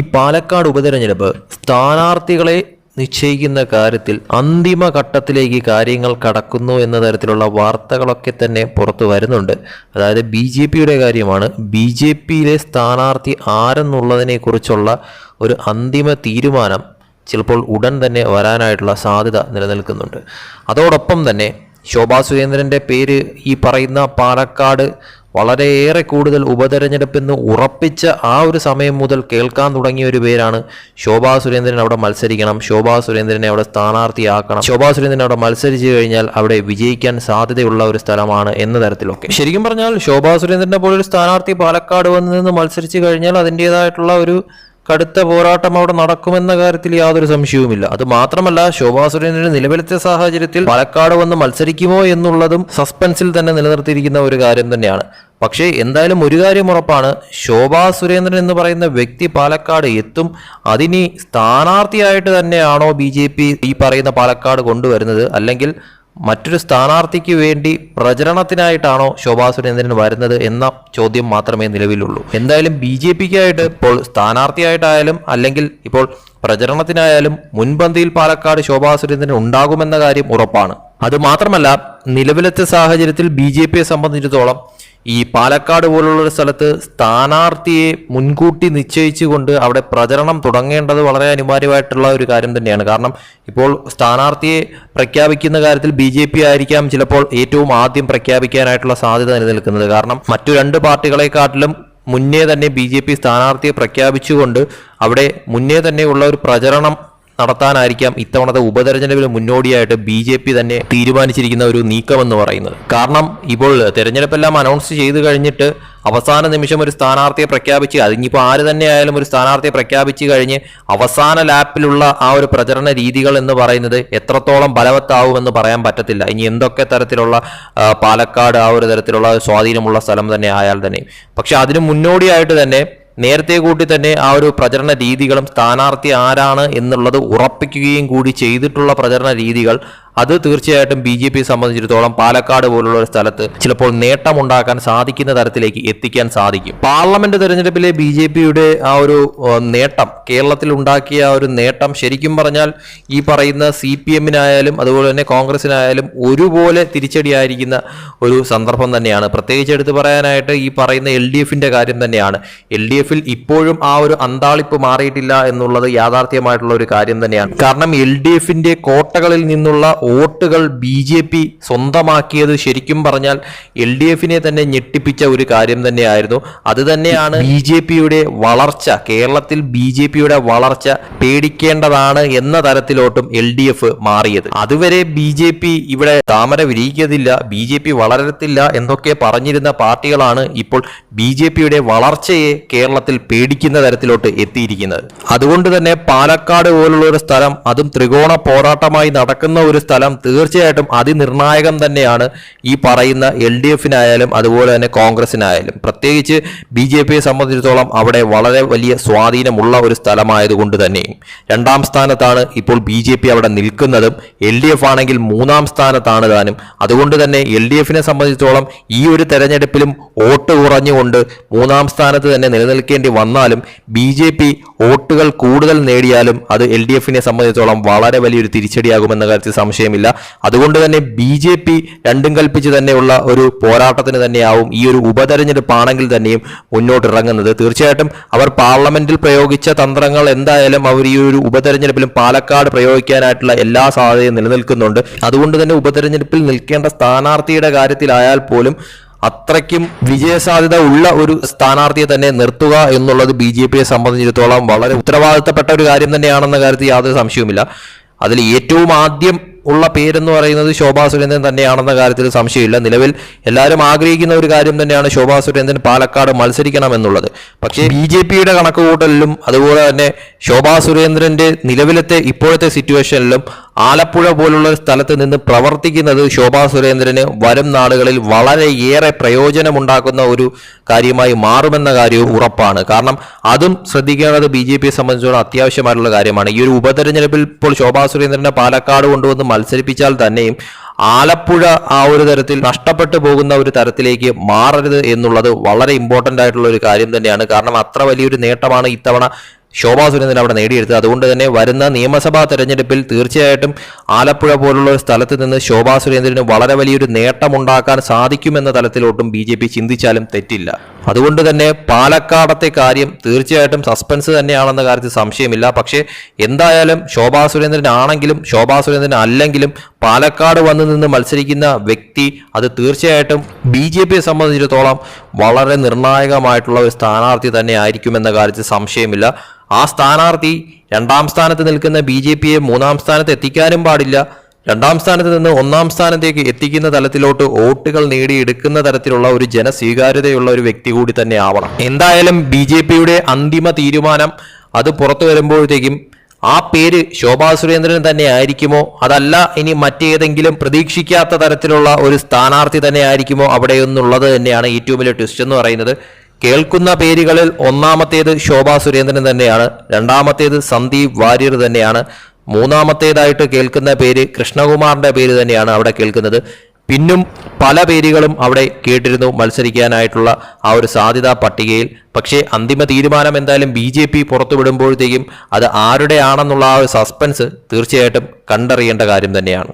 ഈ പാലക്കാട് ഉപതെരഞ്ഞെടുപ്പ് സ്ഥാനാർത്ഥികളെ നിശ്ചയിക്കുന്ന കാര്യത്തിൽ അന്തിമ ഘട്ടത്തിലേക്ക് കാര്യങ്ങൾ കടക്കുന്നു എന്ന തരത്തിലുള്ള വാർത്തകളൊക്കെ തന്നെ പുറത്തു വരുന്നുണ്ട്. അതായത് ബി ജെ പിയുടെ കാര്യമാണ്. ബി ജെ പിയിലെ സ്ഥാനാർത്ഥി ആരെന്നുള്ളതിനെക്കുറിച്ചുള്ള ഒരു അന്തിമ തീരുമാനം ചിലപ്പോൾ ഉടൻ തന്നെ വരാനായിട്ടുള്ള സാധ്യത നിലനിൽക്കുന്നുണ്ട്. അതോടൊപ്പം തന്നെ ശോഭാ സുരേന്ദ്രന്റെ പേര് ഈ പറയുന്ന പാലക്കാട് വളരെയേറെ കൂടുതൽ ഉപതെരഞ്ഞെടുപ്പെന്ന് ഉറപ്പിച്ച ആ ഒരു സമയം മുതൽ കേൾക്കാൻ തുടങ്ങിയ ഒരു പേരാണ് ശോഭാ സുരേന്ദ്രൻ അവിടെ മത്സരിക്കണം. ശോഭാ സുരേന്ദ്രനെ അവിടെ സ്ഥാനാർത്ഥിയാക്കണം. ശോഭാ സുരേന്ദ്രൻ അവിടെ മത്സരിച്ചു കഴിഞ്ഞാൽ അവിടെ വിജയിക്കാൻ സാധ്യതയുള്ള ഒരു സ്ഥലമാണ് എന്ന തരത്തിലൊക്കെ. ശരിക്കും പറഞ്ഞാൽ ശോഭാ സുരേന്ദ്രനെ പോലൊരു സ്ഥാനാർത്ഥി പാലക്കാട് വന്ന് നിന്ന് മത്സരിച്ചു കഴിഞ്ഞാൽ അതിന്റെതായിട്ടുള്ള ഒരു കടുത്ത പോരാട്ടം അവിടെ നടക്കുമെന്ന കാര്യത്തിൽ യാതൊരു സംശയവുമില്ല. അത് മാത്രമല്ല ശോഭാ സുരേന്ദ്രന് നിലവിലത്തെ സാഹചര്യത്തിൽ പാലക്കാട് വന്ന് മത്സരിക്കുമോ എന്നുള്ളതും സസ്പെൻസിൽ തന്നെ നിലനിർത്തിയിരിക്കുന്ന ഒരു കാര്യം തന്നെയാണ്. പക്ഷേ എന്തായാലും ഒരു കാര്യം ഉറപ്പാണ്. ശോഭാ സുരേന്ദ്രൻ എന്ന് പറയുന്ന വ്യക്തി പാലക്കാട് എത്തും. അതിനി സ്ഥാനാർത്ഥിയായിട്ട് തന്നെയാണോ ബി ജെ പി ഈ പറയുന്ന പാലക്കാട് കൊണ്ടുവരുന്നത്? അല്ലെങ്കിൽ മറ്റൊരു സ്ഥാനാർത്ഥിക്ക് വേണ്ടി പ്രചരണത്തിനായിട്ടാണോ ശോഭാ സുരേന്ദ്രൻ വരുന്നത് എന്ന ചോദ്യം മാത്രമേ നിലവിലുള്ളൂ. എന്തായാലും ബി ജെ പിക്കായിട്ട് ഇപ്പോൾ സ്ഥാനാർത്ഥിയായിട്ടായാലും അല്ലെങ്കിൽ ഇപ്പോൾ പ്രചരണത്തിനായാലും മുൻപന്തിയിൽ പാലക്കാട് ശോഭാ സുരേന്ദ്രൻ ഉണ്ടാകുമെന്ന കാര്യം ഉറപ്പാണ്. അത് മാത്രമല്ല നിലവിലത്തെ സാഹചര്യത്തിൽ ബി ജെ പിയെ സംബന്ധിച്ചിടത്തോളം ഈ പാലക്കാട് പോലുള്ള ഒരു സ്ഥലത്ത് സ്ഥാനാർത്ഥിയെ മുൻകൂട്ടി നിശ്ചയിച്ചുകൊണ്ട് അവിടെ പ്രചരണം തുടങ്ങേണ്ടത് വളരെ അനിവാര്യമായിട്ടുള്ള ഒരു കാര്യം തന്നെയാണ്. കാരണം ഇപ്പോൾ സ്ഥാനാർത്ഥിയെ പ്രഖ്യാപിക്കുന്ന കാര്യത്തിൽ ബി ജെ പി ആയിരിക്കാം ചിലപ്പോൾ ഏറ്റവും ആദ്യം പ്രഖ്യാപിക്കാനായിട്ടുള്ള സാധ്യത നിലനിൽക്കുന്നത്. കാരണം മറ്റു രണ്ട് പാർട്ടികളെക്കാട്ടിലും മുന്നേ തന്നെ ബി ജെ പി സ്ഥാനാർത്ഥിയെ പ്രഖ്യാപിച്ചുകൊണ്ട് അവിടെ മുന്നേ തന്നെയുള്ള ഒരു പ്രചരണം നടത്താനായിരിക്കാം ഇത്തവണത്തെ ഉപതെരഞ്ഞെടുപ്പിന് മുന്നോടിയായിട്ട് ബി ജെ പി തന്നെ തീരുമാനിച്ചിരിക്കുന്ന ഒരു നീക്കമെന്ന് പറയുന്നത്. കാരണം ഇപ്പോൾ തെരഞ്ഞെടുപ്പെല്ലാം അനൗൺസ് ചെയ്തു കഴിഞ്ഞിട്ട് അവസാന നിമിഷം ഒരു സ്ഥാനാർത്ഥിയെ പ്രഖ്യാപിച്ച് അതിനിപ്പോൾ ആര് തന്നെയായാലും ഒരു സ്ഥാനാർത്ഥിയെ പ്രഖ്യാപിച്ച് കഴിഞ്ഞ് അവസാന ലാപ്പിലുള്ള ആ ഒരു പ്രചരണ രീതികൾ എന്ന് പറയുന്നത് എത്രത്തോളം ബലവത്താവുമെന്ന് പറയാൻ പറ്റത്തില്ല. ഇനി എന്തൊക്കെ തരത്തിലുള്ള പാലക്കാട് ആ ഒരു തരത്തിലുള്ള സ്വാധീനമുള്ള സ്ഥലം തന്നെ ആയാൽ തന്നെ. പക്ഷെ അതിന് മുന്നോടിയായിട്ട് തന്നെ നേരത്തെ കൂട്ടി തന്നെ ആ ഒരു പ്രചരണ രീതികളും സ്ഥാനാർത്ഥി ആരാണ് എന്നുള്ളത് ഉറപ്പിക്കുകയും കൂടി ചെയ്തിട്ടുള്ള പ്രചരണ രീതികൾ അത് തീർച്ചയായിട്ടും ബി ജെ പി സംബന്ധിച്ചിടത്തോളം പാലക്കാട് പോലുള്ള ഒരു സ്ഥലത്ത് ചിലപ്പോൾ നേട്ടമുണ്ടാക്കാൻ സാധിക്കുന്ന തരത്തിലേക്ക് എത്തിക്കാൻ സാധിക്കും. പാർലമെന്റ് തെരഞ്ഞെടുപ്പിലെ ബി ജെ പിയുടെ ആ ഒരു നേട്ടം കേരളത്തിൽ ഉണ്ടാക്കിയ ഒരു നേട്ടം ശരിക്കും പറഞ്ഞാൽ ഈ പറയുന്ന സി പി എമ്മിനായാലും അതുപോലെ തന്നെ കോൺഗ്രസിനായാലും ഒരുപോലെ തിരിച്ചടിയായിരിക്കുന്ന ഒരു സന്ദർഭം തന്നെയാണ്. പ്രത്യേകിച്ച് എടുത്തു പറയാനായിട്ട് ഈ പറയുന്ന എൽ ഡി എഫിന്റെ കാര്യം തന്നെയാണ്. എൽ ഡി എഫിൽ ഇപ്പോഴും ആ ഒരു അന്താളിപ്പ് മാറിയിട്ടില്ല എന്നുള്ളത് യാഥാർത്ഥ്യമായിട്ടുള്ള ഒരു കാര്യം തന്നെയാണ്. കാരണം എൽ ഡി എഫിന്റെ കോട്ടകളിൽ നിന്നുള്ള വോട്ടുകൾ ബി ജെ പി സ്വന്തമാക്കിയത് ശരിക്കും പറഞ്ഞാൽ എൽ ഡി എഫിനെ തന്നെ ഞെട്ടിപ്പിച്ച ഒരു കാര്യം തന്നെയായിരുന്നു. അത് തന്നെയാണ് ബി ജെ പിയുടെ വളർച്ച കേരളത്തിൽ ബി ജെ പിയുടെ വളർച്ച പേടിക്കേണ്ടതാണ് എന്ന തരത്തിലോട്ടും എൽ ഡി എഫ് മാറിയത്. അതുവരെ ബി ജെ പി ഇവിടെ താമര വിരിയിക്കത്തില്ല ബി ജെ പി വളരത്തില്ല എന്നൊക്കെ പറഞ്ഞിരുന്ന പാർട്ടികളാണ് ഇപ്പോൾ ബി ജെ പിയുടെ വളർച്ചയെ കേരളത്തിൽ പേടിക്കുന്ന തരത്തിലോട്ട് എത്തിയിരിക്കുന്നത്. അതുകൊണ്ട് തന്നെ പാലക്കാട് പോലുള്ള ഒരു സ്ഥലം അതും ത്രികോണ പോരാട്ടമായി നടക്കുന്ന ഒരു സ്ഥലം തീർച്ചയായിട്ടും അതിനിർണായകം തന്നെയാണ് ഈ പറയുന്ന എൽ ഡി എഫിനായാലും അതുപോലെ തന്നെ കോൺഗ്രസിനായാലും. പ്രത്യേകിച്ച് ബി ജെ പിയെ സംബന്ധിച്ചിടത്തോളം അവിടെ വളരെ വലിയ സ്വാധീനമുള്ള ഒരു സ്ഥലമായതുകൊണ്ട് തന്നെയും രണ്ടാം സ്ഥാനത്താണ് ഇപ്പോൾ ബി ജെ പി അവിടെ നിൽക്കുന്നതും. എൽ ഡി എഫ് ആണെങ്കിൽ മൂന്നാം സ്ഥാനത്താണ് താനും. അതുകൊണ്ട് തന്നെ എൽ ഡി എഫിനെ സംബന്ധിച്ചിടത്തോളം ഈ ഒരു തെരഞ്ഞെടുപ്പിലും വോട്ട് കുറഞ്ഞുകൊണ്ട് മൂന്നാം സ്ഥാനത്ത് തന്നെ നിലനിൽക്കേണ്ടി വന്നാലും ബി ജെ പി വോട്ടുകൾ കൂടുതൽ നേടിയാലും അത് എൽ ഡി എഫിനെ സംബന്ധിച്ചിടത്തോളം വളരെ വലിയൊരു തിരിച്ചടിയാകുമെന്ന കാര്യത്തിൽ സംശയമില്ല അതുകൊണ്ട് തന്നെ ബി ജെ പി രണ്ടും കൽപ്പിച്ച് തന്നെയുള്ള ഒരു പോരാട്ടത്തിന് തന്നെയാവും ഈ ഒരു ഉപതെരഞ്ഞെടുപ്പാണെങ്കിൽ തന്നെയും മുന്നോട്ടിറങ്ങുന്നത് തീർച്ചയായിട്ടും അവർ പാർലമെന്റിൽ പ്രയോഗിച്ച തന്ത്രങ്ങൾ എന്തായാലും അവർ ഈ ഒരു ഉപതെരഞ്ഞെടുപ്പിലും പാലക്കാട് പ്രയോഗിക്കാനായിട്ടുള്ള എല്ലാ സാധ്യതയും നിലനിൽക്കുന്നുണ്ട്. അതുകൊണ്ട് തന്നെ ഉപതെരഞ്ഞെടുപ്പിൽ നിൽക്കേണ്ട സ്ഥാനാർത്ഥിയുടെ കാര്യത്തിലായാൽ പോലും അത്രയ്ക്കും വിജയസാധ്യത ഉള്ള ഒരു സ്ഥാനാർത്ഥിയെ തന്നെ നിർത്തുക എന്നുള്ളത് ബി ജെ പിയെ സംബന്ധിച്ചിടത്തോളം വളരെ ഉത്തരവാദിത്തപ്പെട്ട ഒരു കാര്യം തന്നെയാണെന്ന കാര്യത്തിൽ യാതൊരു സംശയവുമില്ല. അതിൽ ഏറ്റവും ആദ്യം ഉള്ള പേരെന്ന് പറയുന്നത് ശോഭാ സുരേന്ദ്രൻ തന്നെയാണെന്ന കാര്യത്തിൽ സംശയമില്ല. നിലവിൽ എല്ലാവരും ആഗ്രഹിക്കുന്ന ഒരു കാര്യം തന്നെയാണ് ശോഭാ സുരേന്ദ്രൻ പാലക്കാട് മത്സരിക്കണം എന്നുള്ളത് പക്ഷേ ബി ജെ പിയുടെ കണക്കുകൂട്ടലിലും അതുപോലെ തന്നെ ശോഭാ സുരേന്ദ്രന്റെ നിലവിലത്തെ ഇപ്പോഴത്തെ സിറ്റുവേഷനിലും ആലപ്പുഴ പോലുള്ള സ്ഥലത്ത് നിന്ന് പ്രവർത്തിക്കുന്നത് ശോഭാ സുരേന്ദ്രന് വരും നാളുകളിൽ വളരെയേറെ പ്രയോജനമുണ്ടാക്കുന്ന ഒരു കാര്യമായി മാറുമെന്ന കാര്യവും ഉറപ്പാണ്. കാരണം അതും ശ്രദ്ധിക്കേണ്ടത് ബി ജെ പിയെ സംബന്ധിച്ചോളം അത്യാവശ്യമായിട്ടുള്ള കാര്യമാണ്. ഈ ഒരു ഉപതെരഞ്ഞെടുപ്പിൽ ഇപ്പോൾ ശോഭാ സുരേന്ദ്രനെ പാലക്കാട് കൊണ്ടുവന്ന് മത്സരിപ്പിച്ചാൽ തന്നെയും ആലപ്പുഴ ആ ഒരു തരത്തിൽ നഷ്ടപ്പെട്ടു പോകുന്ന ഒരു തരത്തിലേക്ക് മാറരുത് എന്നുള്ളത് വളരെ ഇമ്പോർട്ടന്റ് ആയിട്ടുള്ള ഒരു കാര്യം തന്നെയാണ്. കാരണം അത്ര വലിയൊരു നേട്ടമാണ് ഇത്തവണ ശോഭാ സുരേന്ദ്രൻ അവിടെ നേടിയെടുത്തത്. അതുകൊണ്ട് തന്നെ വരുന്ന നിയമസഭാ തെരഞ്ഞെടുപ്പിൽ തീർച്ചയായിട്ടും ആലപ്പുഴ പോലുള്ള ഒരു സ്ഥലത്ത് നിന്ന് ശോഭാ സുരേന്ദ്രന് വളരെ വലിയൊരു നേട്ടമുണ്ടാക്കാൻ സാധിക്കുമെന്ന തലത്തിലോട്ടും ബി ചിന്തിച്ചാലും തെറ്റില്ല. അതുകൊണ്ട് തന്നെ പാലക്കാടത്തെ കാര്യം തീർച്ചയായിട്ടും സസ്പെൻസ് തന്നെയാണെന്ന കാര്യത്തിൽ സംശയമില്ല. പക്ഷേ എന്തായാലും ശോഭാ സുരേന്ദ്രൻ ആണെങ്കിലും ശോഭാ സുരേന്ദ്രൻ അല്ലെങ്കിലും പാലക്കാട് വന്നു നിന്ന് മത്സരിക്കുന്ന വ്യക്തി അത് തീർച്ചയായിട്ടും ബി ജെ പിയെ സംബന്ധിച്ചിടത്തോളം വളരെ നിർണായകമായിട്ടുള്ള ഒരു സ്ഥാനാർത്ഥി തന്നെ ആയിരിക്കുമെന്ന കാര്യത്തിൽ സംശയമില്ല. ആ സ്ഥാനാർത്ഥി രണ്ടാം സ്ഥാനത്ത് നിൽക്കുന്ന ബി ജെ പിയെ മൂന്നാം സ്ഥാനത്ത് എത്തിക്കാനും പാടില്ല. രണ്ടാം സ്ഥാനത്ത് നിന്ന് ഒന്നാം സ്ഥാനത്തേക്ക് എത്തിക്കുന്ന തലത്തിലോട്ട് വോട്ടുകൾ നേടിയെടുക്കുന്ന തരത്തിലുള്ള ഒരു ജനസ്വീകാര്യതയുള്ള ഒരു വ്യക്തി കൂടി തന്നെ ആവണം. എന്തായാലും ബി ജെ പിയുടെ അന്തിമ തീരുമാനം അത് പുറത്തു വരുമ്പോഴത്തേക്കും ആ പേര് ശോഭാ സുരേന്ദ്രൻ തന്നെ ആയിരിക്കുമോ? അതല്ല ഇനി മറ്റേതെങ്കിലും പ്രതീക്ഷിക്കാത്ത തരത്തിലുള്ള ഒരു സ്ഥാനാർത്ഥി തന്നെ ആയിരിക്കുമോ അവിടെ എന്നുള്ളത് തന്നെയാണ് ഏറ്റവും വലിയ ട്വിസ്റ്റ് എന്ന് പറയുന്നത്. കേൾക്കുന്ന പേരുകളിൽ ഒന്നാമത്തേത് ശോഭാ സുരേന്ദ്രൻ തന്നെയാണ് രണ്ടാമത്തേത് സന്ദീപ് വാര്യർ തന്നെയാണ്. മൂന്നാമത്തേതായിട്ട് കേൾക്കുന്ന പേര് കൃഷ്ണകുമാറിന്റെ പേര് തന്നെയാണ് അവിടെ കേൾക്കുന്നത്. പിന്നും പല പേരുകളും അവിടെ കേട്ടിരുന്നു മത്സരിക്കാനായിട്ടുള്ള ആ ഒരു സാധ്യതാ പട്ടികയിൽ. പക്ഷേ അന്തിമ തീരുമാനം എന്തായാലും ബി ജെ പി പുറത്തുവിടുമ്പോഴത്തേക്കും അത് ആരുടെ ആണെന്നുള്ള ആ ഒരു സസ്പെൻസ് തീർച്ചയായിട്ടും കണ്ടറിയേണ്ട കാര്യം തന്നെയാണ്.